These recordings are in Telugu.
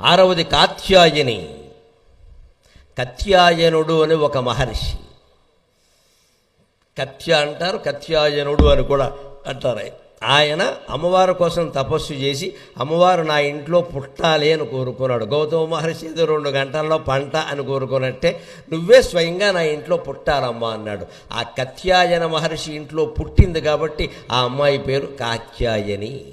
ఆరవది కాత్యాయని. కత్యాయనుడు అని ఒక మహర్షి. కత్య అంటారు కత్యాయనుడు అని కూడా అంటారు. ఆయన. అమ్మవారి కోసం తపస్సు చేసి అమ్మవారు నా ఇంట్లో పుట్టాలి అని కోరుకున్నాడు. గౌతమ మహర్షి ఏదో రెండు గంటల్లో పంట అని కోరుకున్నట్టే నువ్వే స్వయంగా నా ఇంట్లో పుట్టాలమ్మా అన్నాడు. ఆ కత్యాయన మహర్షి ఇంట్లో పుట్టింది కాబట్టి ఆ అమ్మాయి పేరు కాత్యాయని.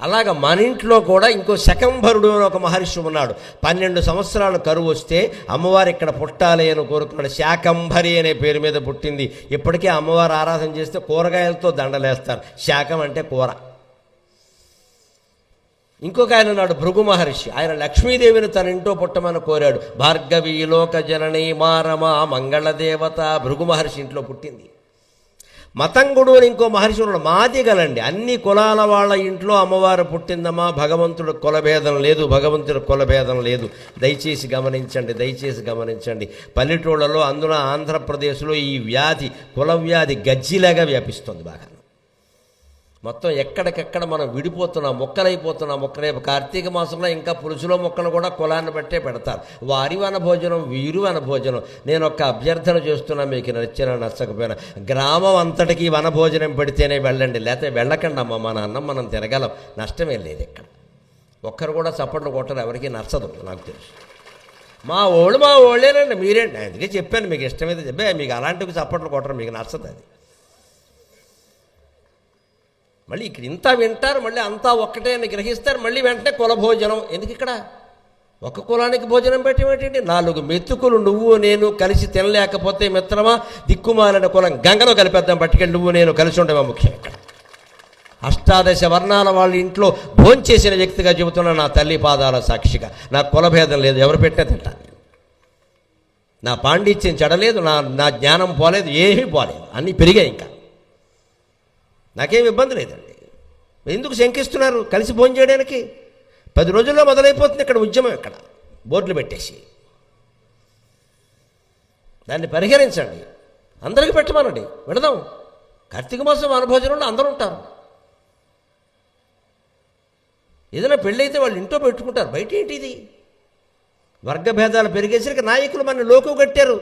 అలాగ మన ఇంట్లో కూడా ఇంకో శకంభరుడు అని ఒక మహర్షి ఉన్నాడు. పన్నెండు సంవత్సరాలు కరువు వస్తే అమ్మవారు ఇక్కడ పుట్టాలి అని కోరుకున్నాడు. శాకంభరి అనే పేరు మీద పుట్టింది. ఇప్పటికే అమ్మవారు ఆరాధన చేస్తే కూరగాయలతో దండలేస్తారు. శాకం అంటే కూర. ఇంకొక ఆయన ఉన్నాడు భృగు మహర్షి. ఆయన లక్ష్మీదేవిని తన ఇంటో పుట్టమని కోరాడు. భార్గవి లోక జనని మారమ మంగళదేవత భృగు మహర్షి ఇంట్లో పుట్టింది. మతంగుడు అని ఇంకో మహర్షి ఉన్నాడు మాదిగలండి. అన్ని కులాల వాళ్ళ ఇంట్లో అమ్మవారు పుట్టిందమ్మా భగవంతుడు కులభేదం లేదు భగవంతుడు కులభేదం లేదు. దయచేసి గమనించండి దయచేసి గమనించండి. పల్లెటూళ్ళలో అందున ఆంధ్రప్రదేశ్లో ఈ వ్యాధి కుల వ్యాధి గజ్జిలాగా వ్యాపిస్తుంది బాగా. మొత్తం ఎక్కడికెక్కడ మనం విడిపోతున్నాం మొక్కలైపోతున్నాం. మొక్కలే కార్తీక మాసంలో ఇంకా పురుషుల మొక్కలు కూడా కులాన్ని బట్టే పెడతారు. వారి వన భోజనం వీరు వన భోజనం నేను ఒక అభ్యర్థన చేస్తున్నా మీకు నచ్చినా నచ్చకపోయినా. గ్రామం అంతటికి వన భోజనం పెడితేనే వెళ్ళండి. లేకపోతే వెళ్ళకండి అమ్మ మన అన్నం మనం తినగలం. నష్టమే లేదు ఇక్కడ. ఒక్కరు కూడా చప్పట్లు కొట్టరు ఎవరికి నచ్చదు నాకు తెలుసు. మా ఓళ్ళు మా ఓళ్ళేనండి మీరేంటి? అందుకే చెప్పాను మీకు ఇష్టమైతే చెప్పే మీకు అలాంటివి చప్పట్లు కొట్టరు మీకు నచ్చదు అది. మళ్ళీ ఇక్కడ ఇంత వింటారు మళ్ళీ అంతా ఒక్కటే అని గ్రహిస్తారు మళ్ళీ వెంటనే కులభోజనం. ఎందుకు ఇక్కడ? ఒక కులానికి భోజనం పెట్టేమిటండి నాలుగు మెతుకులు నువ్వు నేను కలిసి తినలేకపోతే మిత్రమా? దిక్కుమాలిన కులం గంగలో కలిపేద్దాం పట్టుకెళ్ళి నువ్వు నేను కలిసి ఉండేవా? ముఖ్యం ఇక్కడ. అష్టాదశ వర్ణాల వాళ్ళ ఇంట్లో భోంచేసిన వ్యక్తిగా చెబుతున్న నా తల్లి పాదాల సాక్షిగా. నా కులభేదం లేదు ఎవరు పెట్టినా తింటాను నా పాండిత్యం చెడలేదు నా నా జ్ఞానం పోలేదు ఏమీ పోలేదు. అన్నీ పెరిగాయి ఇంకా. నాకేం ఇబ్బంది లేదండి. ఎందుకు శంకిస్తున్నారు? కలిసి భోజనం చేయడానికి? పది రోజుల్లో మొదలైపోతుంది ఇక్కడ ఉద్యమం ఇక్కడ. బోర్డులు పెట్టేసి. దాన్ని పరిహరించండి. అందరికీ పెట్టమనండి. విడదాం. కార్తీక మాసం వనభోజనంలో అందరూ ఉంటారు. ఏదైనా పెళ్ళైతే వాళ్ళు ఇంట్లో పెట్టుకుంటారు. బయట ఏంటి ఇది? వర్గభేదాలు పెరిగేసరికి నాయకులు మన లోకు కట్టారు.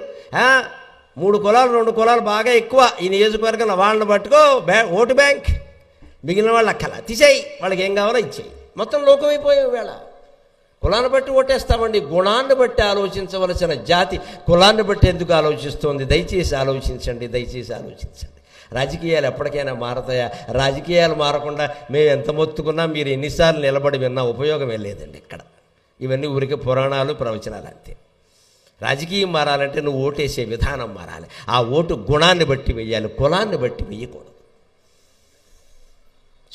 మూడు కులాలు రెండు కులాలు బాగా ఎక్కువ. ఈ నియోజకవర్గంలో వాళ్ళని పట్టుకో బ్యా ఓటు బ్యాంక్. మిగిలిన వాళ్ళు అక్కల తీసేయి వాళ్ళకి ఏం కావాలో ఇచ్చేయి. మొత్తం లోకమైపోయే వేళ కులాన్ని బట్టి ఓటేస్తామండి. గుణాన్ని బట్టి ఆలోచించవలసిన జాతి కులాన్ని బట్టి ఎందుకు ఆలోచిస్తోంది? దయచేసి ఆలోచించండి దయచేసి ఆలోచించండి. రాజకీయాలు ఎప్పటికైనా మారతాయా? రాజకీయాలు మారకుండా మేము ఎంత మొత్తుకున్నా మీరు ఎన్నిసార్లు నిలబడి విన్నా ఉపయోగం లేదండి ఇక్కడ. ఇవన్నీ ఊరికి పురాణాలు ప్రవచనాలు అంతే. రాజకీయం మారాలంటే నువ్వు ఓటేసే విధానం మారాలి. ఆ ఓటు గుణాన్ని బట్టి వెయ్యాలి కులాన్ని బట్టి వెయ్యకూడదు.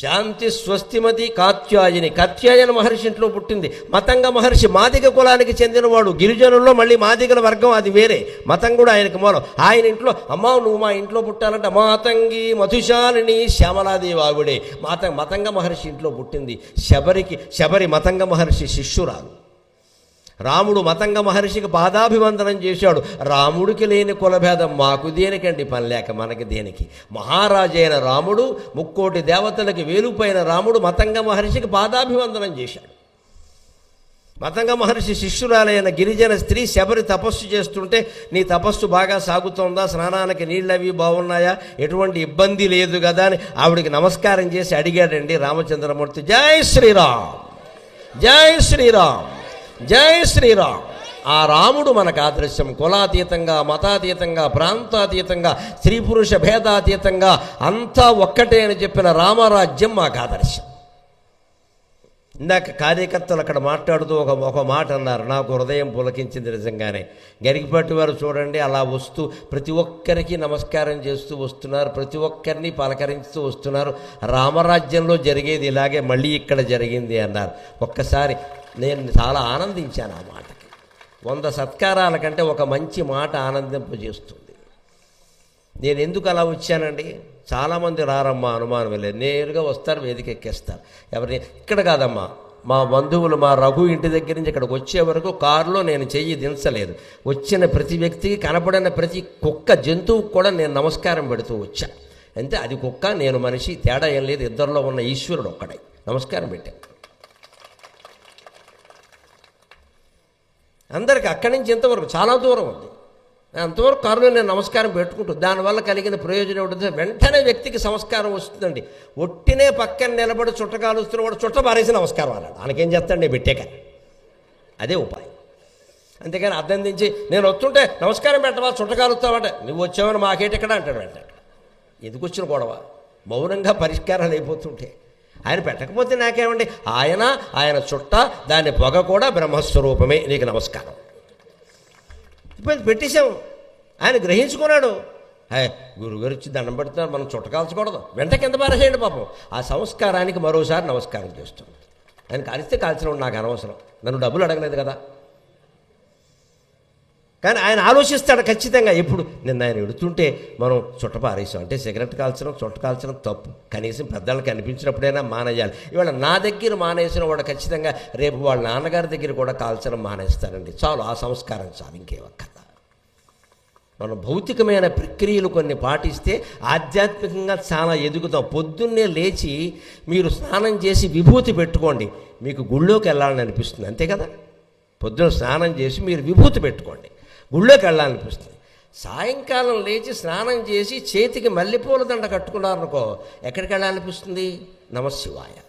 శాంతి స్వస్తిమతి కాత్యాయని కాత్యాయన మహర్షి ఇంట్లో పుట్టింది. మతంగ మహర్షి మాదిగ కులానికి చెందినవాడు గిరిజనుల్లో మళ్ళీ మాదిగల వర్గం అది వేరే. మతం కూడా ఆయనకు మూలం. ఆయన ఇంట్లో అమ్మా నువ్వు మా ఇంట్లో పుట్టాలంటే మాతంగి మధుశాలిని శ్యామలాదేవి ఆవిడే. మాత మతంగ మహర్షి ఇంట్లో పుట్టింది. శబరికి శబరి మతంగ మహర్షి శిష్యురాలు. రాముడు మతంగ మహర్షికి పాదాభివందనం చేశాడు. రాముడికి లేని కులభేదం మాకు దేనికండి? పని లేక మనకి దేనికి? మహారాజైన రాముడు ముక్కోటి దేవతలకి వేలుపైన రాముడు మతంగ మహర్షికి పాదాభివందనం చేశాడు. మతంగ మహర్షి శిష్యురాలైన గిరిజన స్త్రీ శబరి తపస్సు చేస్తుంటే నీ తపస్సు బాగా సాగుతోందా? స్నానానికి నీళ్ళవి బాగున్నాయా ఎటువంటి ఇబ్బంది లేదు కదా? అని ఆవిడికి నమస్కారం చేసి అడిగాడండి రామచంద్రమూర్తి. జై శ్రీరామ్! జై శ్రీరామ్! జై శ్రీరామ్. ఆ రాముడు మనకు ఆదర్శం. కులాతీతంగా మతాతీతంగా ప్రాంతాతీతంగా స్త్రీ పురుష భేదాతీతంగా అంతా ఒక్కటే అని చెప్పిన రామరాజ్యం మాకు ఆదర్శం. ఇందాక కార్యకర్తలు అక్కడ మాట్లాడుతూ ఒక ఒక మాట అన్నారు. నాకు హృదయం పులకించింది నిజంగానే. గరికిపట్టి వారు చూడండి అలా వస్తూ ప్రతి ఒక్కరికి నమస్కారం చేస్తూ వస్తున్నారు. ప్రతి ఒక్కరిని పలకరిస్తూ వస్తున్నారు. రామరాజ్యంలో జరిగేది ఇలాగే మళ్ళీ ఇక్కడ జరిగింది అన్నారు. ఒక్కసారి నేను చాలా ఆనందించాను ఆ మాటకి. వంద సత్కారాల కంటే ఒక మంచి మాట ఆనందింపజేస్తుంది. నేను ఎందుకు అలా వచ్చానండి? చాలామంది రారమ్మా అనుమానం లేదు. నేరుగా వస్తారు వేదిక ఎక్కేస్తారు ఎవరిని? ఇక్కడ కాదమ్మా. మా బంధువులు మా రఘు ఇంటి దగ్గర నుంచి ఇక్కడికి వచ్చే వరకు కారులో నేను చెయ్యి దించలేదు. వచ్చిన ప్రతి వ్యక్తికి కనపడిన ప్రతి కుక్క జంతువుకు కూడా నేను నమస్కారం పెడుతూ వచ్చా. అంతే అది కుక్క నేను మనిషి తేడా ఏం లేదు. ఇద్దరిలో ఉన్న ఈశ్వరుడు ఒక్కడే. నమస్కారం పెట్టాను అందరికి అక్కడి నుంచి ఇంతవరకు చాలా దూరం ఉంది. అంతవరకు కారులో నేను నమస్కారం పెట్టుకుంటూ దానివల్ల కలిగిన ప్రయోజనం ఏంటంటే వెంటనే వ్యక్తికి సంస్కారం వస్తుందండి. ఒట్టినే పక్కన నిలబడి చుట్టకాలు వస్తున్నవాడు చుట్ట పారేసి నమస్కారం అన్నాడు. ఆయనకేం చేస్తాడు? పెట్టాక అదే ఉపాయం. అంతేకాని అర్థం దించి నేను వస్తుంటే నమస్కారం పెట్టవా? చుట్టకాలుస్తావంటే నువ్వు వచ్చావని మాకేటి ఇక్కడ అంటాడు వెంట ఎందుకు వచ్చిన గొడవ. మౌనంగా పరిష్కారాలు అయిపోతుంటే. ఆయన పెట్టకపోతే నాకేమండి? ఆయన ఆయన చుట్ట దాని పొగ కూడా బ్రహ్మస్వరూపమే. నీకు నమస్కారం. ఇప్పుడు పెట్టేశాం ఆయన గ్రహించుకున్నాడు. గురుగారు వచ్చి దండం పెడుతున్నారు మనం చుట్టకాల్చకూడదు వెంట కింద పారేసేయండి పాపం. ఆ సంస్కారానికి మరోసారి నమస్కారం చేస్తుంది ఆయన కాలిస్తే కాల్చడం నాకు అనవసరం. నన్ను డబ్బులు అడగలేదు కదా. కానీ ఆయన ఆలోచిస్తాడు ఖచ్చితంగా. ఎప్పుడు? నిన్న ఆయన ఎడుతుంటే మనం చుట్ట పారేసాం అంటే సిగరెట్ కాల్చడం చుట్ట కాల్చడం తప్పు. కనీసం పెద్దవాళ్ళకి అనిపించినప్పుడైనా మానేయాలి. ఇవాళ నా దగ్గర మానేసిన వాడు ఖచ్చితంగా రేపు వాళ్ళ నాన్నగారి దగ్గర కూడా కాల్చడం మానేస్తారండి చాలు ఆ సంస్కారం చాలు ఇంకేమక్కర్లా మనం భౌతికమైన ప్రక్రియలు కొన్ని పాటిస్తే ఆధ్యాత్మికంగా చాలా ఎదుగుతాం. పొద్దున్నే లేచి మీరు స్నానం చేసి విభూతి పెట్టుకోండి. మీకు గుళ్ళోకి వెళ్ళాలని అనిపిస్తుంది. అంతే కదా? పొద్దున స్నానం చేసి మీరు విభూతి పెట్టుకోండి. గుళ్ళోకి వెళ్ళాలనిపిస్తుంది. సాయంకాలం లేచి స్నానం చేసి చేతికి మల్లెపూల దండ కట్టుకున్నారనుకో ఎక్కడికి వెళ్ళాలనిపిస్తుంది? నమశివాయ.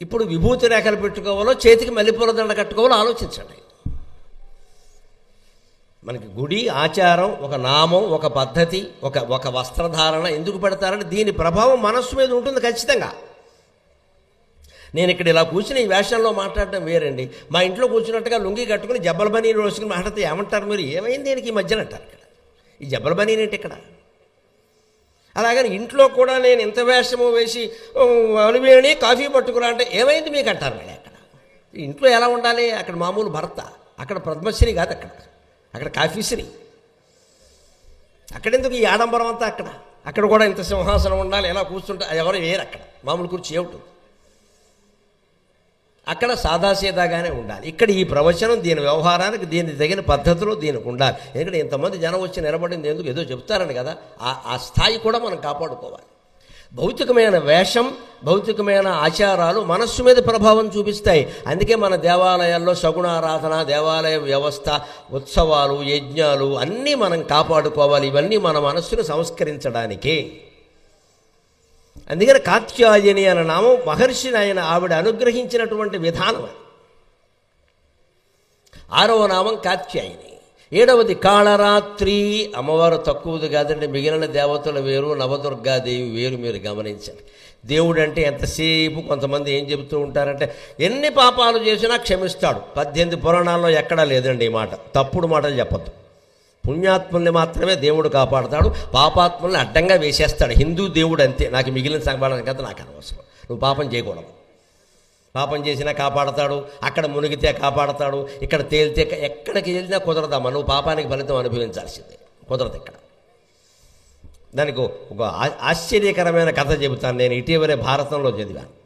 ఇప్పుడు విభూతి రేఖలు పెట్టుకోవాలో చేతికి మల్లెపూల దండ కట్టుకోవాలో ఆలోచించండి. మనకి గుడి ఆచారం ఒక నామం ఒక పద్ధతి ఒక ఒక వస్త్రధారణ ఎందుకు పెడతారని దీని ప్రభావం మనస్సు మీద ఉంటుంది ఖచ్చితంగా. నేను ఇక్కడ ఇలా కూర్చుని ఈ వేషంలో మాట్లాడడం వేరండి. మా ఇంట్లో కూర్చున్నట్టుగా లుంగి కట్టుకుని జబ్బల బనీని రోజుకుని మాట్లాడితే ఏమంటారు మీరు? ఏమైంది దీనికి ఈ మధ్యన అంటారు ఇక్కడ. ఈ జబ్బల బనీని ఏంటి ఇక్కడ? అలాగని ఇంట్లో కూడా నేను ఇంత వేషము వేసి అలివేణి కాఫీ పట్టుకురా అంటే ఏమైంది మీకు అంటారు మళ్ళీ అక్కడ ఇంట్లో ఎలా ఉండాలి? అక్కడ మామూలు భర్త అక్కడ పద్మశ్రీ కాదు అక్కడ. అక్కడ కాఫీశ్రీ అక్కడెందుకు ఈ ఆడంబరం అంతా అక్కడ? అక్కడ కూడా ఇంత సింహాసనం ఉండాలి ఎలా కూర్చుంటే అది ఎవరు వేరు అక్కడ. మామూలు కూర్చి ఏమిటి? అక్కడ సాదాసీదాగానే ఉండాలి. ఇక్కడ ఈ ప్రవచనం దీని వ్యవహారానికి దీనికి తగిన పద్ధతిలో దీనికి ఉండాలి. ఎందుకంటే ఇంతమంది జనం వచ్చి నిలబడింది ఎందుకు? ఏదో చెప్తారని కదా. ఆ ఆ స్థాయి కూడా మనం కాపాడుకోవాలి. భౌతికమైన వేషం భౌతికమైన ఆచారాలు మనస్సు మీద ప్రభావం చూపిస్తాయి. అందుకే మన దేవాలయాల్లో సగుణారాధన దేవాలయ వ్యవస్థ ఉత్సవాలు యజ్ఞాలు అన్నీ మనం కాపాడుకోవాలి. ఇవన్నీ మన మనస్సును సంస్కరించడానికి. అందుకని కాత్యాయని అన్న నామం మహర్షిని ఆయన ఆవిడ అనుగ్రహించినటువంటి విధానం ఆరవ నామం కాత్యాయని. ఏడవది కాళరాత్రి. అమ్మవారు తక్కువది కాదండి మిగిలిన దేవతలు వేరు నవదుర్గాదేవి వేరు మీరు గమనించండి. దేవుడు అంటే ఎంతసేపు కొంతమంది ఏం చెబుతూ ఉంటారంటే ఎన్ని పాపాలు చేసినా క్షమిస్తాడు. పద్దెనిమిది పురాణాల్లో ఎక్కడా లేదండి ఈ మాట. తప్పుడు మాటలు చెప్పద్దు. పుణ్యాత్ముల్ని మాత్రమే దేవుడు కాపాడతాడు పాపాత్ముల్ని అడ్డంగా వేసేస్తాడు. హిందూ దేవుడు అంతే. నాకు మిగిలిన సంపాదన కదా నాకు అనవసరం. నువ్వు పాపం చేయకూడదు. పాపం చేసినా కాపాడతాడు అక్కడ మునిగితే కాపాడతాడు ఇక్కడ తేలితే ఎక్కడికి వెళ్ళినా కుదరదమ్మా. నువ్వు పాపానికి ఫలితం అనుభవించాల్సిందే. కుదరదు ఇక్కడ. దానికి ఒక ఆశ్చర్యకరమైన కథ చెబుతాను నేను. ఇటీవలే భారతంలో చదివాను.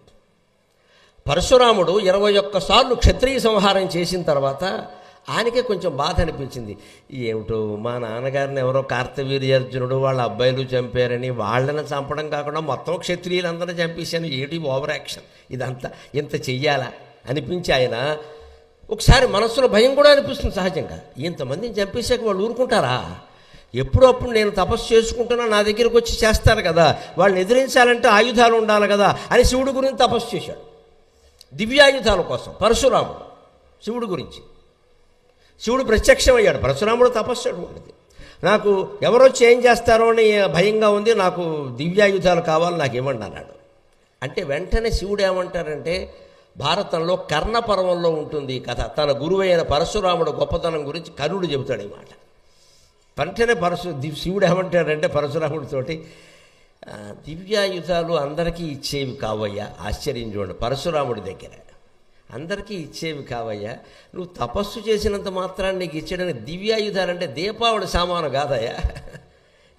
పరశురాముడు ఇరవై ఒక్కసార్లు క్షత్రియ సంహారం చేసిన తర్వాత ఆయనకే కొంచెం బాధ అనిపించింది. ఏమిటో మా నాన్నగారిని ఎవరో కార్తవీర్యార్జునుడు వాళ్ళ అబ్బాయిలు చంపారని వాళ్ళని చంపడం కాకుండా మొత్తం క్షత్రియులందరూ చంపేశాను. ఏటి ఓవర్ యాక్షన్? ఇదంతా ఇంత చెయ్యాలా? అనిపించి ఆయన ఒకసారి మనసులో భయం కూడా అనిపిస్తుంది సహజంగా. ఇంతమందిని చంపేశాక వాళ్ళు ఊరుకుంటారా? ఎప్పుడప్పుడు నేను తపస్సు చేసుకుంటున్నా నా దగ్గరికి వచ్చి చేస్తారు కదా. వాళ్ళని ఎదిరించాలంటే ఆయుధాలు ఉండాలి కదా అని శివుడి గురించి తపస్సు చేశాడు. దివ్యాయుధాల కోసం పరశురాముడు శివుడి గురించి. శివుడు ప్రత్యక్షమయ్యాడు. పరశురాముడు తపస్సు అటువంటిది నాకు ఎవరొచ్చి ఏం చేస్తారో అని భయంగా ఉంది. నాకు దివ్యాయుధాలు కావాలి నాకు ఇవ్వండి అన్నాడు. అంటే వెంటనే శివుడు ఏమంటారంటే భారతంలో కర్ణ పర్వంలో ఉంటుంది ఈ కథ. తన గురువైన పరశురాముడు గొప్పతనం గురించి కర్ణుడు చెబుతాడు ఈ మాట. వెంటనే పరశు శివుడు ఏమంటాడంటే పరశురాముడితోటి దివ్యాయుధాలు అందరికీ ఇచ్చేవి కావయ్యా. ఆశ్చర్యం చూడండి. పరశురాముడి దగ్గర అందరికీ ఇచ్చేవి కావయ్యా. నువ్వు తపస్సు చేసినంత మాత్రాన్ని నీకు ఇచ్చేయడానికి దివ్యాయుధాలంటే దీపావళి సామాను కాదయ్యా.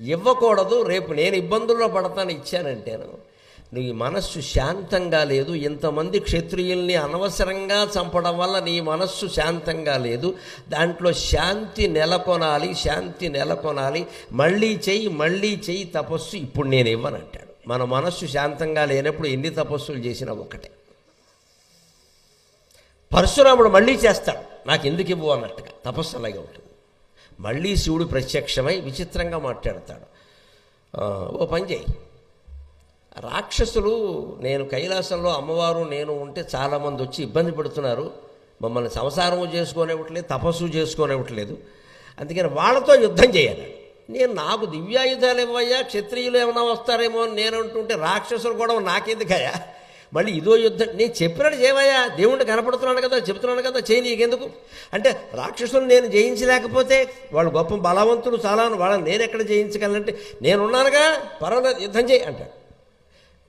ఇవ్వకూడదు రేపు నేను ఇబ్బందుల్లో పడతాను ఇచ్చానంటేను. నీ మనస్సు శాంతంగా లేదు ఇంతమంది క్షత్రియుల్ని అనవసరంగా చంపడం వల్ల నీ మనస్సు శాంతంగా లేదు. దాంట్లో శాంతి నెలకొనాలి శాంతి నెలకొనాలి. మళ్ళీ చెయ్యి మళ్ళీ చెయ్యి తపస్సు ఇప్పుడు నేను ఇవ్వనంటాడు. మన మనస్సు శాంతంగా లేనప్పుడు ఎన్ని తపస్సులు చేసినా ఒకటే. పరశురాముడు మళ్ళీ చేస్తాడు. నాకు ఎందుకు ఇవ్వు అన్నట్టుగా. తపస్సు అలాగే ఉంటుంది. మళ్ళీ శివుడు ప్రత్యక్షమై విచిత్రంగా మాట్లాడతాడు. ఓ పని చేయి. రాక్షసులు నేను కైలాసంలో అమ్మవారు నేను ఉంటే చాలామంది వచ్చి ఇబ్బంది పడుతున్నారు. మమ్మల్ని సంసారము చేసుకోనివ్వట్లేదు తపస్సు చేసుకోనివ్వట్లేదు. అందుకని వాళ్ళతో యుద్ధం చేయాలి. నేను నాకు దివ్యాయుధాలు ఇవ్వయ్యా క్షత్రియులు ఏమైనా వస్తారేమో అని నేను అంటుంటే రాక్షసులు కూడా నాకెందుకయ్యా? మళ్ళీ ఇదో యుద్ధం. నేను చెప్పినట్టు చేయవయ్యా దేవుణ్ణి కనపడుతున్నాను కదా చెప్తున్నాను కదా చేయి నీకెందుకు? అంటే రాక్షసులు నేను జయించలేకపోతే వాళ్ళు గొప్ప బలవంతులు చాలా వాళ్ళని నేను ఎక్కడ జయించగలనంటే నేనున్నానుగా పర్వాలేదు యుద్ధం చేయి అంటాడు.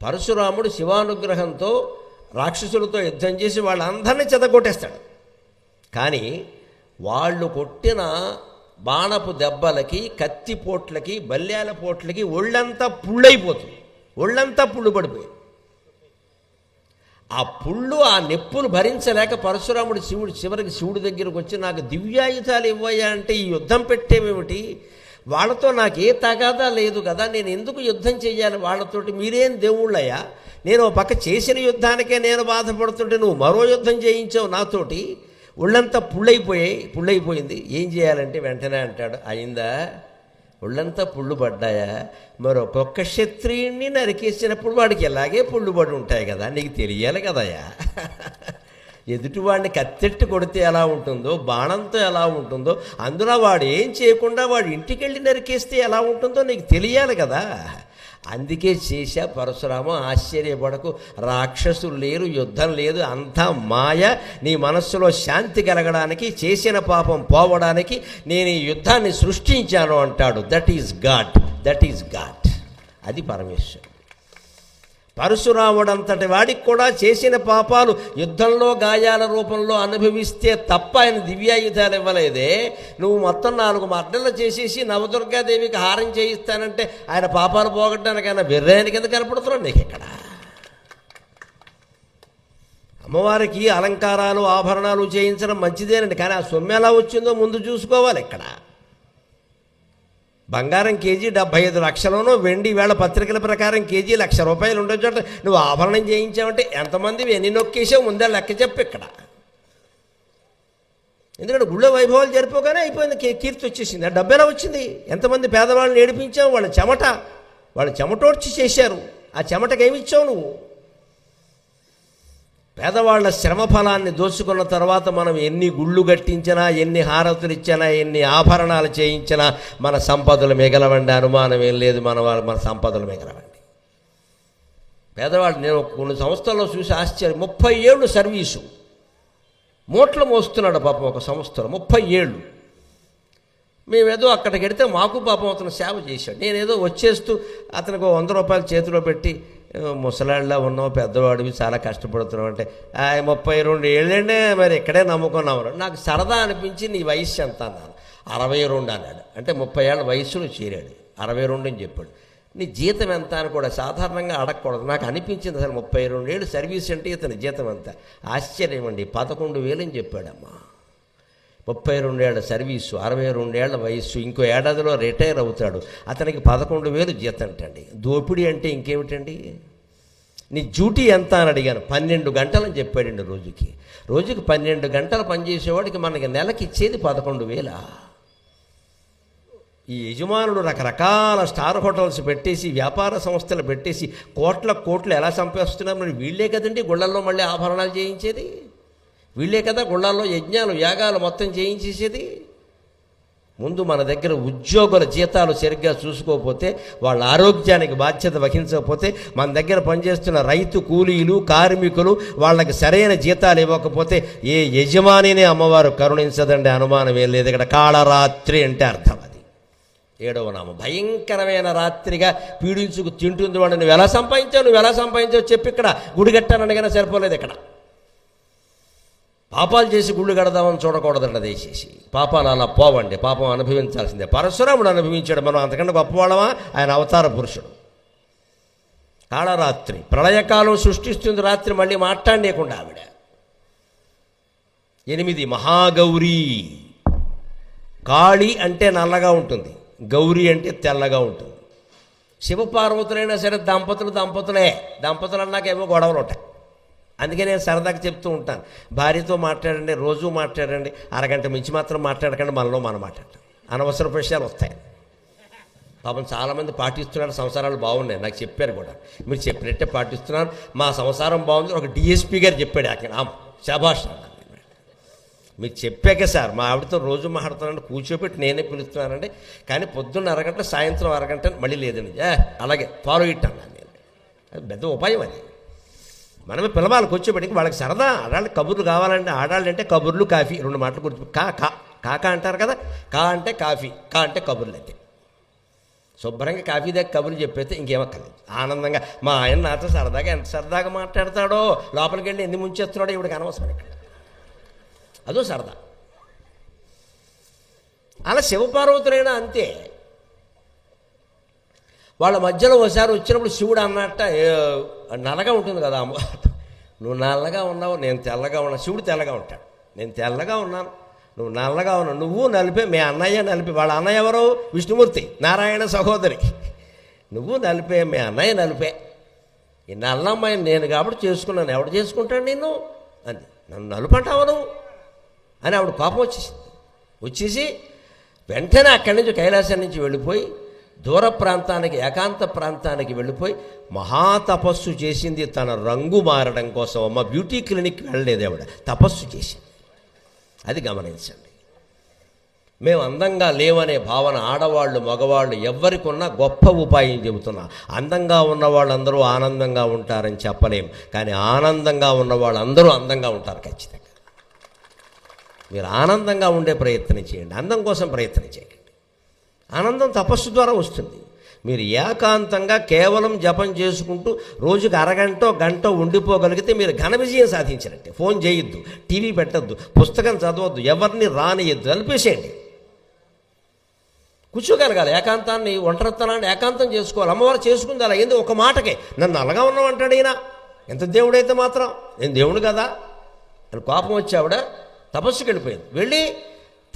పరశురాముడు శివానుగ్రహంతో రాక్షసులతో యుద్ధం చేసి వాళ్ళందరినీ చెదగొట్టేస్తాడు. కానీ వాళ్ళు కొట్టిన బాణపు దెబ్బలకి కత్తి పోట్లకి బల్యాల పోట్లకి ఒళ్ళంతా పుళ్ళైపోతుంది. ఒళ్ళంతా పుళ్ళు పడిపోయి ఆ పుళ్ళు ఆ నెప్పులు భరించలేక పరశురాముడు శివుడు చివరికి శివుడి దగ్గరకు వచ్చి నాకు దివ్యాయుధాలు ఇవ్వయ్యా అంటే ఈ యుద్ధం పెట్టేమేమిటి వాళ్ళతో నాకు ఏ తగాదా లేదు కదా నేను ఎందుకు యుద్ధం చేయాలి వాళ్ళతోటి మీరేం దేవుళ్ళయ్యా? నేను ఒక పక్క చేసిన యుద్ధానికే నేను బాధపడుతుంటే నువ్వు మరో యుద్ధం చేయించావు నాతోటి. ఒళ్ళంతా పుళ్ళైపోయాయి పుళ్ళైపోయింది. ఏం చేయాలంటే వెంటనే అంటాడు అయిందా? ఒళ్ళంతా పుళ్ళు పడ్డాయా? మరి ఒక్కొక్క క్షత్రియుణ్ణి నరికేసినప్పుడు వాడికి ఎలాగే పుళ్ళు పడి ఉంటాయి కదా? నీకు తెలియాలి కదయ్యా. ఎదుటివాడిని కత్తెట్టు కొడితే ఎలా ఉంటుందో బాణంతో ఎలా ఉంటుందో అందులో వాడు ఏం చేయకుండా వాడు ఇంటికి వెళ్ళి నరికేస్తే ఎలా ఉంటుందో నీకు తెలియాలి కదా. అందుకే చేశా పరశురామ ఆశ్చర్యపడకు. రాక్షసులు లేరు యుద్ధం లేదు అంతా మాయ. నీ మనస్సులో శాంతి కలగడానికి చేసిన పాపం పోవడానికి నేను ఈ యుద్ధాన్ని సృష్టించాను అంటాడు. That is God that is God అది పరమేశ్వరుడు. పరశురాముడంతటి వాడికి కూడా చేసిన పాపాలు యుద్ధంలో గాయాల రూపంలో అనుభవిస్తే తప్ప ఆయన దివ్యాయుధాలు ఇవ్వలేదే. నువ్వు మొత్తం నాలుగు మర్డలు చేసేసి నవదుర్గాదేవికి హారం చేయిస్తానంటే ఆయన పాపాలు పోగొట్టడానికి ఆయన వెర్రాయని కింద కనపడుతున్నాడు నీకు ఇక్కడ. అమ్మవారికి అలంకారాలు ఆభరణాలు చేయించడం మంచిదేనండి. కానీ ఆ సొమ్ము ఎలా వచ్చిందో ముందు చూసుకోవాలి ఇక్కడ. బంగారం కేజీ డెబ్బై ఐదు లక్షలను వెండి వేళ పత్రికల ప్రకారం కేజీ లక్ష రూపాయలు ఉండే చోట నువ్వు ఆభరణం చేయించావంటే ఎంతమంది ఎన్ని నొక్కేసావు ముందే లెక్క చెప్పు ఇక్కడ. ఎందుకంటే గుళ్ళో వైభవాలు జరిపోగానే అయిపోయింది కీర్తి వచ్చేసింది. ఆ డబ్బెలా వచ్చింది? ఎంతమంది పేదవాళ్ళని ఏడిపించావు? వాళ్ళ చెమట వాళ్ళ చెమటోడ్చి చేశారు. ఆ చెమటకి ఏమి ఇచ్చావు నువ్వు? పేదవాళ్ళ శ్రమ ఫలాన్ని దోచుకున్న తర్వాత మనం ఎన్ని గుళ్ళు కట్టించినా ఎన్ని హారతులు ఇచ్చినా ఎన్ని ఆభరణాలు చేయించినా మన సంపదలు మిగలవండి. అనుమానం ఏం లేదు. మన వాళ్ళు మన సంపదలు మిగలవండి. పేదవాళ్ళు నేను కొన్ని సంస్థల్లో చూసి ఆశ్చర్యం ముప్పై ఏళ్ళు సర్వీసు. మూట్లు మోస్తున్నాడు పాపం ఒక సంస్థలో ముప్పై ఏళ్ళు. మేమేదో అక్కడికి వెడితే మాకు పాపం అతను సేవ చేశాడు. నేనేదో వచ్చేస్తూ అతనికి వంద రూపాయలు చేతిలో పెట్టి ముసలాళ్ళ ఉన్నావు పెద్దవాడివి చాలా కష్టపడుతున్నావు అంటే "ఆ, ముప్పై రెండు ఏళ్ళండే మరి ఇక్కడే నమ్ముకున్నావు నాకు సరదా అనిపించి నీ వయసు ఎంత అన్నాను. అరవై రెండు అన్నాడు. అంటే ముప్పై ఏళ్ళ వయసులో చేరాడు. అరవై రెండు అని చెప్పాడు. నీ జీతం ఎంత అని కూడా సాధారణంగా అడగకూడదు. నాకు అనిపించింది అసలు ముప్పై రెండు ఏళ్ళు సర్వీస్ అంటే ఇతని జీతం ఎంత. ఆశ్చర్యం అండి. పదకొండు వేలు అని చెప్పాడమ్మా. ముప్పై రెండేళ్ళ సర్వీసు అరవై రెండేళ్ళ వయస్సు ఇంకో ఏడాదిలో రిటైర్ అవుతాడు. అతనికి పదకొండు వేలు జీతం అంటండి దోపిడీ అంటే ఇంకేమిటండి? నీ డ్యూటీ ఎంత అని అడిగాను. పన్నెండు గంటలని చెప్పాడండి రోజుకి. రోజుకి పన్నెండు గంటలు పనిచేసేవాడికి మనకి నెలకి ఇచ్చేది పదకొండు వేల? ఈ యజమానులు రకరకాల స్టార్ హోటల్స్ పెట్టేసి వ్యాపార సంస్థలు పెట్టేసి కోట్ల కోట్లు ఎలా సంపాదిస్తున్నారు మరి వీళ్ళే కదండి గుళ్ళల్లో మళ్ళీ ఆభరణాలు చేయించేది? వీళ్ళే కదా గుళ్ళల్లో యజ్ఞాలు యాగాలు మొత్తం చేయించేసేది. ముందు మన దగ్గర ఉద్యోగుల జీతాలు సరిగ్గా చూసుకోకపోతే వాళ్ళ ఆరోగ్యానికి బాధ్యత వహించకపోతే మన దగ్గర పనిచేస్తున్న రైతు కూలీలు కార్మికులు వాళ్ళకి సరైన జీతాలు ఇవ్వకపోతే ఏ యజమానినే అమ్మవారు కరుణించదండి అనుమానం ఏం లేదు. ఇక్కడ కాళరాత్రి అంటే అర్థం అది. ఏడవ నామ. భయంకరమైన రాత్రిగా పీడించుకు తింటుంది వాడు. నువ్వు ఎలా సంపాదించావు? నువ్వు ఎలా సంపాదించావు? చెప్పి ఇక్కడ. గుడి సరిపోలేదు ఇక్కడ. పాపాలు చేసి గుళ్ళు కడదామని చూడకూడదండి దయచేసి. పాపాలు అలా పోవండి పాపం అనుభవించాల్సిందే. పరశురాముడు అనుభవించాడు మనం అంతకంటే గొప్పవాళ్ళమా? ఆయన అవతార పురుషుడు. కాళరాత్రి ప్రళయకాలం సృష్టిస్తుంది రాత్రి మళ్ళీ మాట్లాడలేకుండా ఆవిడ. ఎనిమిది మహాగౌరీ. కాళి అంటే నల్లగా ఉంటుంది గౌరీ అంటే తెల్లగా ఉంటుంది. శివపార్వతులైనా సరే దంపతులు దంపతులే. దంపతులు అన్నాక ఏవో గొడవలు ఉంటాయి. అందుకే నేను సరదాగా చెప్తూ ఉంటాను. భార్యతో మాట్లాడండి రోజు మాట్లాడండి అరగంట మించి మాత్రం మాట్లాడకండి మనలో మనం మాట్లాడటం అనవసర విషయాలు వస్తాయి. పాపం చాలామంది పాటిస్తున్నారు సంసారాలు బాగున్నాయి నాకు చెప్పారు కూడా. మీరు చెప్పినట్టే పాటిస్తున్నారు. మా సంసారం బాగుంది ఒక డిఎస్పీ గారు చెప్పాడు అక్కడ శభాష శభాష్ నేను. మీరు చెప్పాకే సార్ మా ఆవిడతో రోజు మాట్లాడుతున్నాను కూర్చోబెట్టి నేనే పిలుస్తున్నానండి. కానీ పొద్దున్న అరగంట సాయంత్రం అరగంట మళ్ళీ లేదండి. అలాగే ఫాలో ఇట్ అన్నాను నేను. అది పెద్ద ఉపాయం అది. మనమే పిలవాలి కూర్చోబెట్టి వాళ్ళకి సరదా. ఆడాలి కబుర్లు కావాలంటే ఆడాలంటే కబుర్లు కాఫీ రెండు మాటలు గుర్తు కా కా కాక అంటారు కదా? కా అంటే కాఫీ కా అంటే కబుర్లు అయితే. శుభ్రంగా కాఫీ దగ్గర కబుర్లు చెప్పేస్తే ఇంకేమక్కర్లేదు. ఆనందంగా మా ఆయన నాతో సరదాగా ఎంత సరదాగా మాట్లాడతాడో లోపలికి వెళ్ళి ఎందుకు ముంచేస్తున్నాడో ఇవిడికి అనవసరం ఇక్కడ. అదో సరదా. అలా శివపార్వతులైనా అంతే. వాళ్ళ మధ్యలో ఒకసారి వచ్చినప్పుడు శివుడు అన్నట్ట నల్లగా ఉంటుంది కదా అమ్మ. నువ్వు నల్లగా ఉన్నావు నేను తెల్లగా ఉన్నా. శివుడు తెల్లగా ఉంటాడు. నేను తెల్లగా ఉన్నాను నువ్వు నల్లగా ఉన్నావు నువ్వు నలిపే మీ అన్నయ్య నలిపి వాళ్ళ అన్నయ్య ఎవరు? విష్ణుమూర్తి నారాయణ సహోదరి. నువ్వు నలిపే మీ అన్నయ్య నలిపే. ఈ నల్లమ్మాయిని నేను కాబట్టి చేసుకున్నాను ఎవడు చేసుకుంటాడు నేను అని నన్ను నలుపంటావు నువ్వు? అని ఆవిడ కోపం వచ్చేసింది. వచ్చేసి వెంటనే అక్కడి నుంచి కైలాసం నుంచి వెళ్ళిపోయి దూర ప్రాంతానికి ఏకాంత ప్రాంతానికి వెళ్ళిపోయి మహాతపస్సు చేసింది తన రంగు మారడం కోసం. అమ్మ బ్యూటీ క్లినిక్ వెళ్ళలేదు ఆవిడ. తపస్సు చేసింది. అది గమనించండి. మేము అందంగా లేవనే భావన ఆడవాళ్ళు మగవాళ్ళు ఎవరికి ఉన్నా గొప్ప ఉపాయం చెబుతున్నా. అందంగా ఉన్న వాళ్ళందరూ ఆనందంగా ఉంటారని చెప్పలేం. కానీ ఆనందంగా ఉన్న వాళ్ళందరూ అందంగా ఉంటారు ఖచ్చితంగా. మీరు ఆనందంగా ఉండే ప్రయత్నం చేయండి. అందం కోసం ప్రయత్నం చేయండి. ఆనందం తపస్సు ద్వారా వస్తుంది. మీరు ఏకాంతంగా కేవలం జపం చేసుకుంటూ రోజుకి అరగంట గంట ఉండిపోగలిగితే మీరు ఘన విజయం సాధించినట్టే. ఫోన్ చేయొద్దు టీవీ పెట్టద్దు పుస్తకం చదవద్దు ఎవరిని రానియద్దు కలిపేసేయండి కూర్చోగలగాలి ఏకాంతాన్ని ఒంటరితనాన్ని ఏకాంతం చేసుకోవాలి. అమ్మవారు చేసుకుంది అలా ఏంది? ఒక మాటకే. నన్ను అలాగా ఉన్నావు అంటాడు ఈయన. ఎంత దేవుడైతే మాత్రం. నేను దేవుడు కదా. అని కోపం వచ్చి ఆవిడ తపస్సుకి వెళ్ళిపోయింది. వెళ్ళి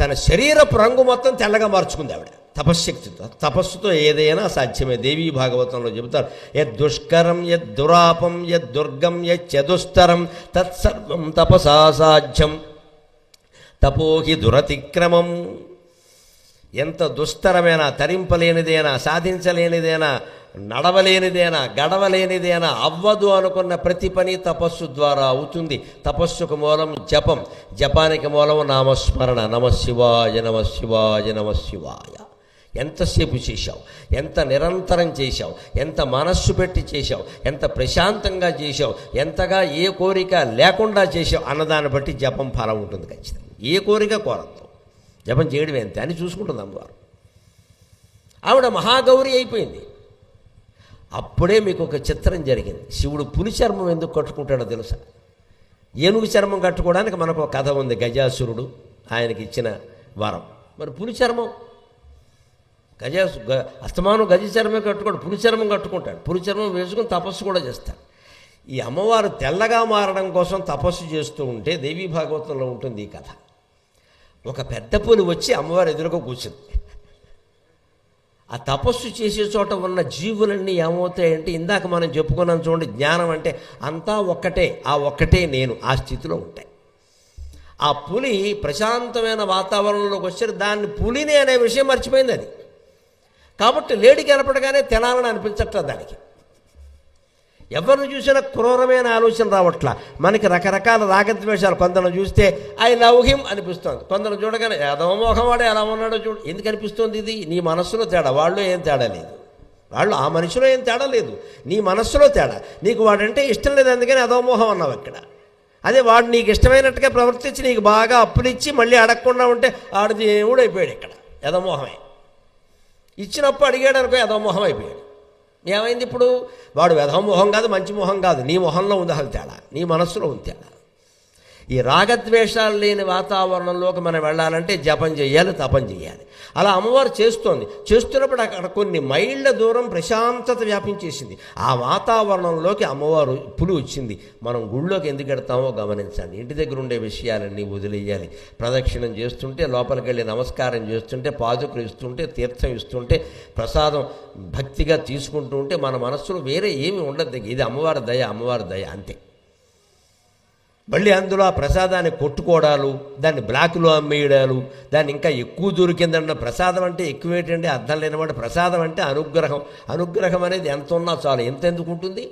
తన శరీరపు రంగు మొత్తం తెల్లగా మార్చుకుంది ఆవిడ. తపశ్శక్తితో తపస్సుతో ఏదైనా సాధ్యమే. దేవీ భాగవతంలో చెబుతారు యద్ దుష్కరం యద్ దురాపం యద్ దుర్గం యద్ చదుస్తరం తత్సర్వం తపసా సాధ్యం. తపోహి దురతిక్రమం. ఎంత దుస్తరమైనా తరింపలేనిదేనా సాధించలేనిదేనా నడవలేనిదేనా గడవలేనిదేనా అవ్వదు అనుకున్న ప్రతి పని తపస్సు ద్వారా అవుతుంది. తపస్సుకు మూలం జపం. జపానికి మూలం నామస్మరణ. నమ శివాయ నమ శివాయ నమ శివాయ ఎంతసేపు చేశావు? ఎంత నిరంతరం చేశావు? ఎంత మనస్సు పెట్టి చేశావు? ఎంత ప్రశాంతంగా చేశావు? ఎంతగా ఏ కోరిక లేకుండా చేశావు? అన్నదాన్ని బట్టి జపం ఫలం ఉంటుంది ఖచ్చితంగా. ఏ కోరిక కోరద్దు. జపం చేయడం ఎంత అని చూసుకుంటుంది అమ్మవారు. ఆవిడ మహాగౌరి అయిపోయింది. అప్పుడే మీకు ఒక చిత్రం జరిగింది. శివుడు పులి చర్మం ఎందుకు కట్టుకుంటాడో తెలుసా? ఏనుగు చర్మం కట్టుకోవడానికి మనకు ఒక కథ ఉంది గజాసురుడు ఆయనకి ఇచ్చిన వరం. మరి పులి చర్మం గజ గ- అస్తమానం గజచర్మం కట్టుకోడు పులి చర్మం కట్టుకుంటాడు. పులి చర్మం వేసుకుని తపస్సు కూడా చేస్తాడు. ఈ అమ్మవారు తెల్లగా మారడం కోసం తపస్సు చేస్తూ ఉంటే దేవీ భాగవతంలో ఉంటుంది ఈ కథ. ఒక పెద్ద పులి వచ్చి అమ్మవారు ఎదురుగా కూర్చుంది. ఆ తపస్సు చేసే చోట ఉన్న జీవులన్నీ ఏమవుతాయంటే ఇందాక మనం చెప్పుకున్నాం చూడండి జ్ఞానం అంటే అంతా ఒక్కటే ఆ ఒక్కటే నేను ఆ స్థితిలో ఉంటాయి. ఆ పులి ప్రశాంతమైన వాతావరణంలోకి వచ్చారు. దాన్ని పులిని అనే విషయం మర్చిపోయింది అది. కాబట్టి లేడి కనపడగానే తినాలని అనిపించట్లేదు దానికి. ఎవరిని చూసినా క్రూరమైన ఆలోచన రావట్లా. మనకి రకరకాల రాగద్వేషాలు కొందరు చూస్తే ఐ లవ్ హిమ్ అనిపిస్తుంది. కొందరు చూడగానే యదవమోహం వాడు ఎలా ఉన్నాడో చూడు. ఎందుకు అనిపిస్తుంది ఇది? నీ మనస్సులో తేడా. వాళ్ళు ఏం తేడా లేదు. వాళ్ళు ఆ మనిషిలో ఏం తేడా లేదు. నీ మనస్సులో తేడా. నీకు వాడంటే ఇష్టం లేదు అందుకని అదోమోహం అన్నావు ఇక్కడ. అదే వాడు నీకు ఇష్టమైనట్టుగా ప్రవర్తించి నీకు బాగా అప్పులిచ్చి మళ్ళీ అడగకుండా ఉంటే ఆడు దేవుడు అయిపోయాడు ఇక్కడ యదమోహమే ఇచ్చినప్పుడు అడిగాడు అనుకో యదమోహం అయిపోయాడు. ఏమైంది ఇప్పుడు? వాడు వ్యధమోహం కాదు మంచి మొహం కాదు. నీ మొహంలో ఉంది అసలు తేడా. నీ మనస్సులో ఉంది తేడా. ఈ రాగద్వేషాలు లేని వాతావరణంలోకి మనం వెళ్ళాలంటే జపం చేయాలి తపం చేయాలి. అలా అమ్మవారు చేస్తోంది. చేస్తున్నప్పుడు అక్కడ కొన్ని మైళ్ళ దూరం ప్రశాంతత వ్యాపించేసింది. ఆ వాతావరణంలోకి అమ్మవారు పులి వచ్చింది. మనం గుళ్ళోకి ఎందుకు వెడతామో గమనించండి. ఇంటి దగ్గర ఉండే విషయాలన్నీ వదిలేయాలి. ప్రదక్షిణం చేస్తుంటే లోపలికి వెళ్ళి నమస్కారం చేస్తుంటే పాదుకులు ఇస్తుంటే తీర్థం ఇస్తుంటే ప్రసాదం భక్తిగా తీసుకుంటూ ఉంటే మన మనస్సులో వేరే ఏమి ఉండదు. ఇది అమ్మవారి దయ అమ్మవారి దయ అంతే. మళ్ళీ అందులో ఆ ప్రసాదాన్ని కొట్టుకోవడాలు దాన్ని బ్లాక్లో అమ్మేయడాలు దాన్ని ఇంకా ఎక్కువ దొరికిందన్న ప్రసాదం అంటే ఎక్కువేటండి? అర్థం లేనమాట ప్రసాదం అంటే అనుగ్రహం. అనుగ్రహం అనేది ఎంత ఉన్నా చాలు. ఎంత ఎందుకు ఉంటుంది?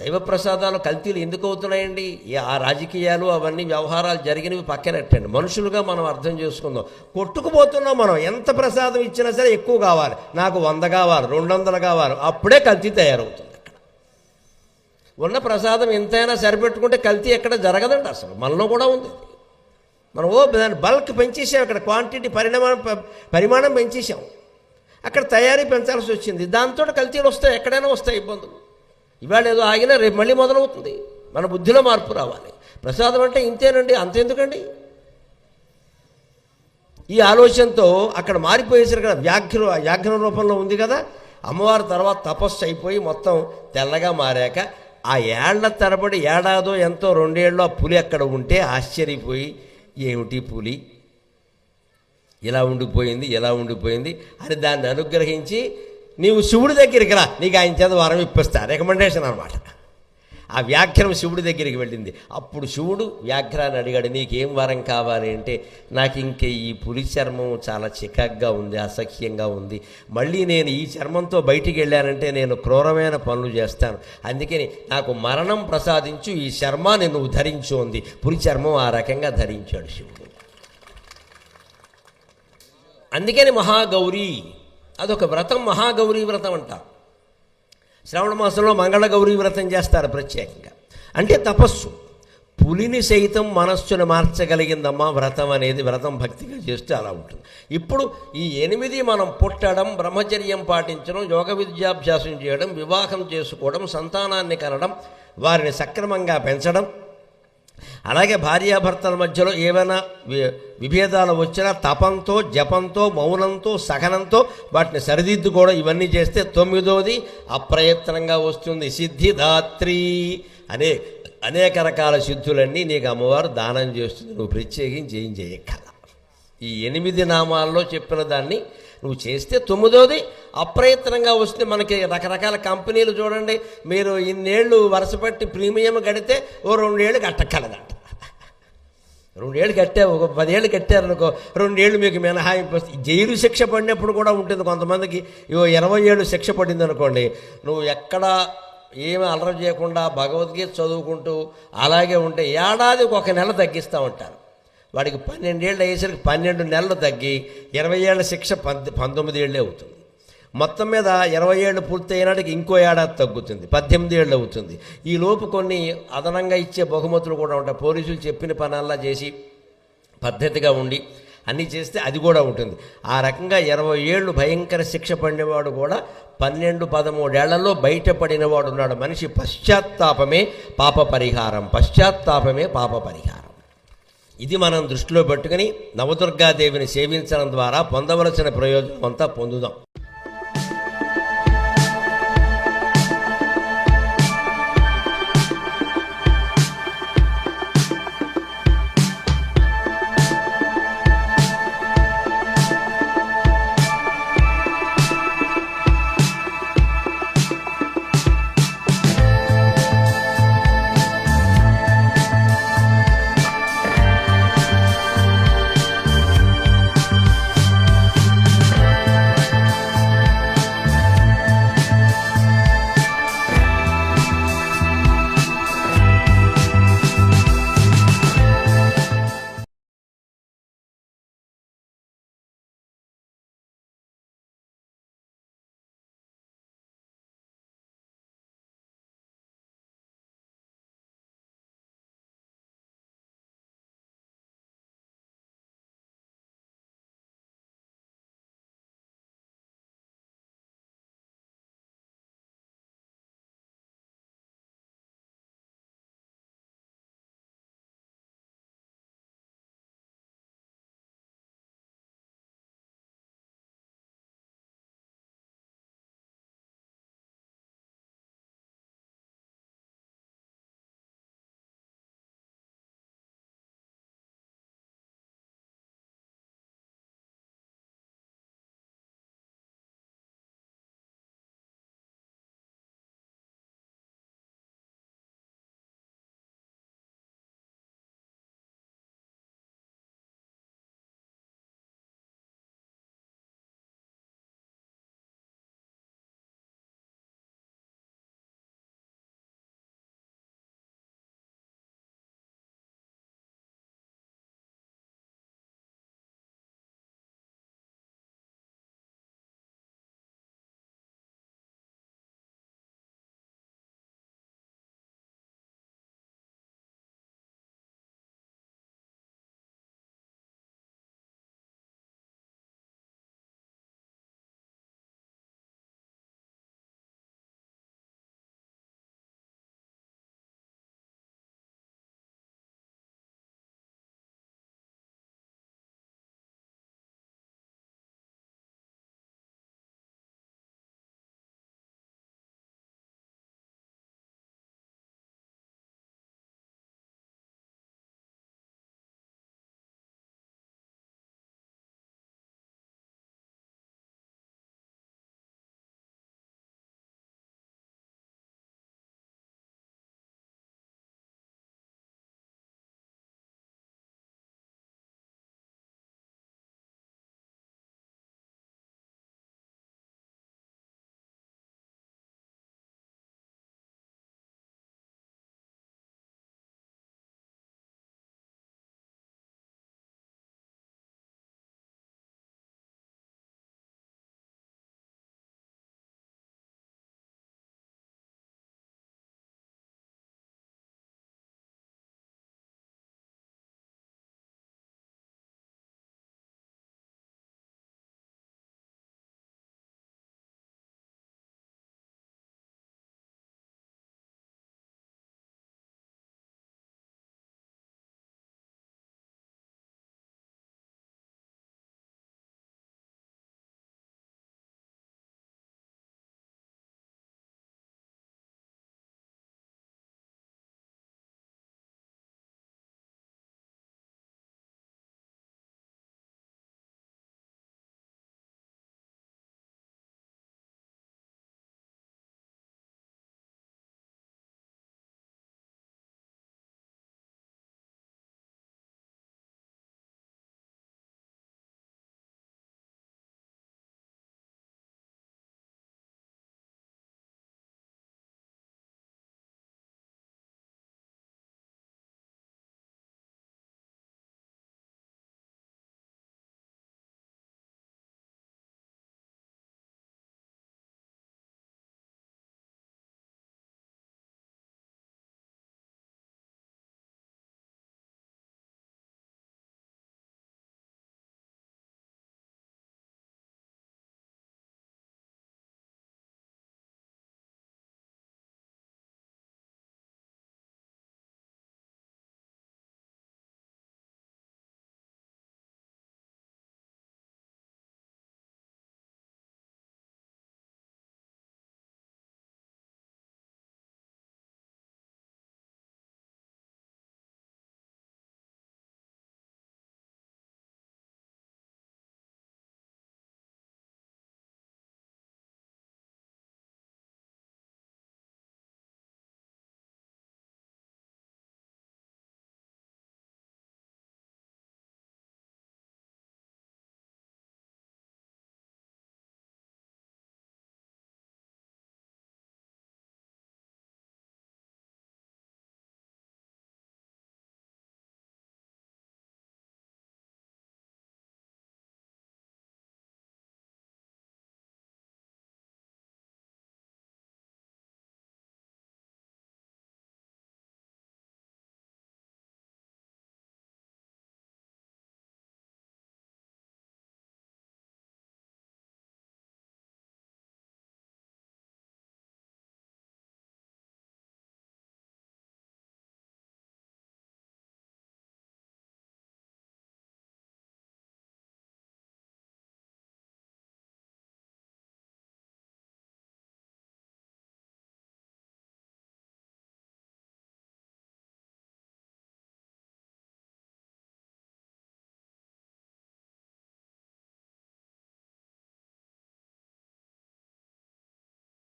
దైవ ప్రసాదాలు కల్తీలు ఎందుకు అవుతున్నాయండి? ఆ రాజకీయాలు అవన్నీ వ్యవహారాలు జరిగినవి పక్కనట్టండి. మనుషులుగా మనం అర్థం చేసుకుందాం. కొట్టుకుపోతున్నాం మనం. ఎంత ప్రసాదం ఇచ్చినా సరే ఎక్కువ కావాలి. నాకు వంద కావాలి రెండు వందలు కావాలి. అప్పుడే కల్తీ తయారవుతుంది ఉన్న ప్రసాదం ఎంతైనా సరిపెట్టుకుంటే కల్తీ ఎక్కడ జరగదండి అసలు. మనలో కూడా ఉంది. మనం ఓ దాని బల్క్ పెంచేసాం. ఇక్కడ క్వాంటిటీ పరిణామం పరిమాణం పెంచేసాం. అక్కడ తయారీ పెంచాల్సి వచ్చింది. దాంతో కల్తీలు వస్తాయి ఎక్కడైనా వస్తాయి ఇబ్బందులు. ఇవాళ ఏదో ఆగినా రేపు మళ్ళీ మొదలవుతుంది. మన బుద్ధిలో మార్పు రావాలి. ప్రసాదం అంటే ఇంతేనండి అంతెందుకండి? ఈ ఆలోచనతో అక్కడ మారిపోయేసరికి కదా వ్యాఘ్ర వ్యాఘ్ర రూపంలో ఉంది కదా. అమ్మవారి తర్వాత తపస్సు అయిపోయి మొత్తం తెల్లగా మారాక ఆ ఏళ్ళ తరబడి ఏడాదో ఎంతో రెండేళ్ళు ఆ పులి అక్కడ ఉంటే ఆశ్చర్యపోయి ఏమిటి పులి? ఇలా ఉండిపోయింది ఇలా ఉండిపోయింది అని దాన్ని అనుగ్రహించి నీవు శివుడి దగ్గరికి రా నీకు ఆయన చేత వరం ఇప్పిస్తా. రికమెండేషన్ అనమాట ఆ వ్యాఘ్రం శివుడి దగ్గరికి వెళ్ళింది. అప్పుడు శివుడు వ్యాఘ్రాన్ని అడిగాడు నీకేం వరం కావాలి? అంటే నాకు ఇంక ఈ పులి చర్మం చాలా చికాగ్గా ఉంది అసహ్యంగా ఉంది. మళ్ళీ నేను ఈ చర్మంతో బయటికి వెళ్ళానంటే నేను క్రూరమైన పనులు చేస్తాను. అందుకని నాకు మరణం ప్రసాదించు ఈ చర్మాన్ని నువ్వు ధరించు ఉంది పులి చర్మం ఆ రకంగా ధరించాడు శివుడు. అందుకని మహాగౌరి అదొక వ్రతం మహాగౌరీ వ్రతం అంటారు. శ్రావణ మాసంలో మంగళగౌరీ వ్రతం చేస్తారు ప్రత్యేకంగా. అంటే తపస్సు. పులిని సైతం మనస్సును మార్చగలిగిందమ్మా వ్రతం అనేది వ్రతం భక్తిగా చేస్తే అలా ఉంటుంది. ఇప్పుడు ఈ ఎనిమిది మనం పుట్టడం బ్రహ్మచర్యం పాటించడం యోగ విద్యాభ్యాసం చేయడం వివాహం చేసుకోవడం సంతానాన్ని కనడం వారిని సక్రమంగా పెంచడం అలాగే భార్యాభర్తల మధ్యలో ఏమైనా విభేదాలు వచ్చినా తపంతో జపంతో మౌనంతో సహనంతో వాటిని సరిదిద్దుకోవడం ఇవన్నీ చేస్తే తొమ్మిదోది అప్రయత్నంగా వస్తుంది. సిద్ధిదాత్రి అనే అనేక రకాల సిద్ధులన్నీ నీకు అమ్మవారు దానం చేస్తుంది నువ్వు ప్రత్యేకించి ఏం చేయక్కల ఈ ఎనిమిది నామాల్లో చెప్పిన దాన్ని నువ్వు చేస్తే తొమ్మిదోది అప్రయత్నంగా వస్తే మనకి రకరకాల కంపెనీలు చూడండి మీరు ఇన్నేళ్ళు వరుసపెట్టి ప్రీమియం కడితే ఓ రెండేళ్ళు కట్టక్కలదంట రెండేళ్ళు కట్టావు ఒక పదేళ్ళు కట్టారనుకో రెండేళ్ళు మీకు మినహాయింపు వస్తుంది జైలు శిక్ష పడినప్పుడు కూడా ఉంటుంది కొంతమందికి ఇవో ఇరవై ఏళ్ళు శిక్ష పడింది అనుకోండి నువ్వు ఎక్కడ ఏమి అలర చేయకుండా భగవద్గీత చదువుకుంటూ అలాగే ఉంటే ఏడాది ఒక నెల తగ్గిస్తూ ఉంటారు. వాడికి పన్నెండేళ్ళు అయ్యేసరికి పన్నెండు నెలలు తగ్గి ఇరవై ఏళ్ళ శిక్ష పంది పంతొమ్మిది ఏళ్ళే అవుతుంది. మొత్తం మీద ఇరవై ఏళ్ళు పూర్తయినాటికి ఇంకో ఏడాది తగ్గుతుంది. పద్దెనిమిది ఏళ్ళు అవుతుంది. ఈ లోపు కొన్ని అదనంగా ఇచ్చే బహుమతులు కూడా ఉంటాయి. పోలీసులు చెప్పిన పనల్లా చేసి పద్ధతిగా ఉండి అన్నీ చేస్తే అది కూడా ఉంటుంది. ఆ రకంగా ఇరవై ఏళ్ళు భయంకర శిక్ష పడినవాడు కూడా పన్నెండు పదమూడేళ్ళలో బయటపడినవాడు ఉన్నాడు. మనిషి పశ్చాత్తాపమే పాప పరిహారం. పశ్చాత్తాపమే పాప పరిహారం. ఇది మనం దృష్టిలో పెట్టుకుని నవదుర్గాదేవిని సేవించడం ద్వారా పొందవలసిన ప్రయోజనం అంతా పొందుదాం.